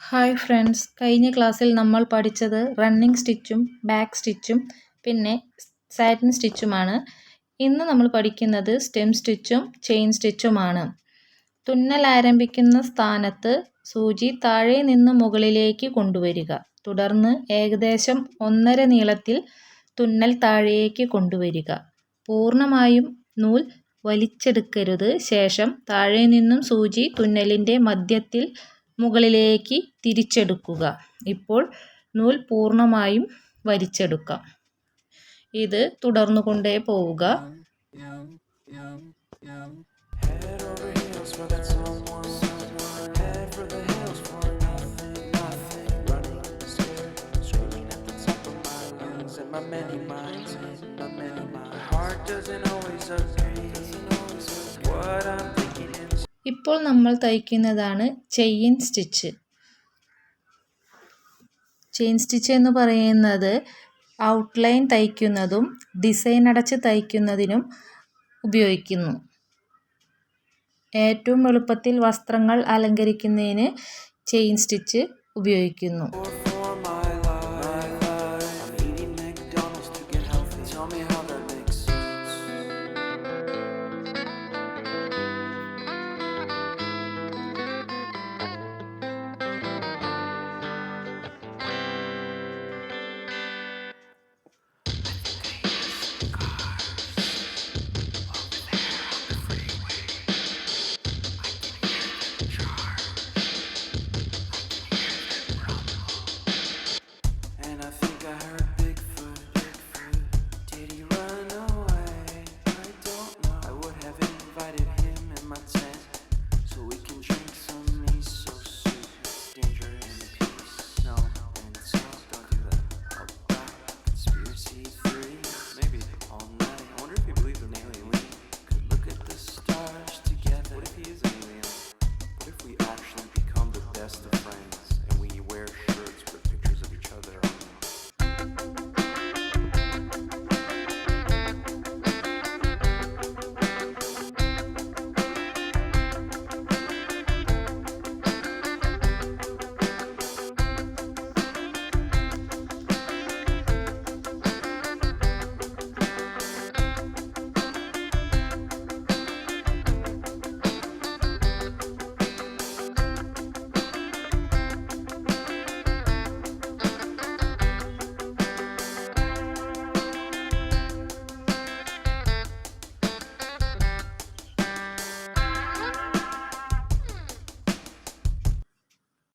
Hi friends കഴിഞ്ഞ ക്ലാസ്സിൽ നമ്മൾ പഠിച്ചത് റണ്ണിങ് സ്റ്റിച്ചും ബാക്ക് സ്റ്റിച്ചും പിന്നെ സാറ്റിൻ സ്റ്റിച്ചുമാണ് ഇന്ന് നമ്മൾ പഠിക്കുന്നത് സ്റ്റെം സ്റ്റിച്ചും ചെയിൻ സ്റ്റിച്ചുമാണ് തുന്നൽ ആരംഭിക്കുന്ന സ്ഥാനത്ത് സൂചി താഴെ നിന്ന് മുകളിലേക്ക് കൊണ്ടുവരിക. തുടർന്ന് ഏകദേശം ഒന്നര നീളത്തിൽ തുന്നൽ താഴേക്ക് കൊണ്ടുവരിക. പൂർണമായും നൂൽ വലിച്ചെടുക്കരുത്. ശേഷം താഴെ നിന്നും സൂചി തുന്നലിന്റെ മധ്യത്തിൽ മുകളിലേക്ക് തിരിച്ചെടുക്കുക. ഇപ്പോൾ നൂൽ പൂർണമായും വരിച്ചെടുക്കാം. ഇത് തുടർന്നു കൊണ്ടേ പോവുക. ഇപ്പോൾ നമ്മൾ തയ്ക്കുന്നതാണ് ചെയിൻ സ്റ്റിച്ച്. ചെയിൻ സ്റ്റിച്ച് എന്ന് പറയുന്നത് ഔട്ട്ലൈൻ തയ്ക്കുന്നതും ഡിസൈൻ അടച്ച് തയ്ക്കുന്നതിനും ഉപയോഗിക്കുന്നു. ഏറ്റവും എളുപ്പത്തിൽ വസ്ത്രങ്ങൾ അലങ്കരിക്കുന്നതിന് ചെയിൻ സ്റ്റിച്ച് ഉപയോഗിക്കുന്നു.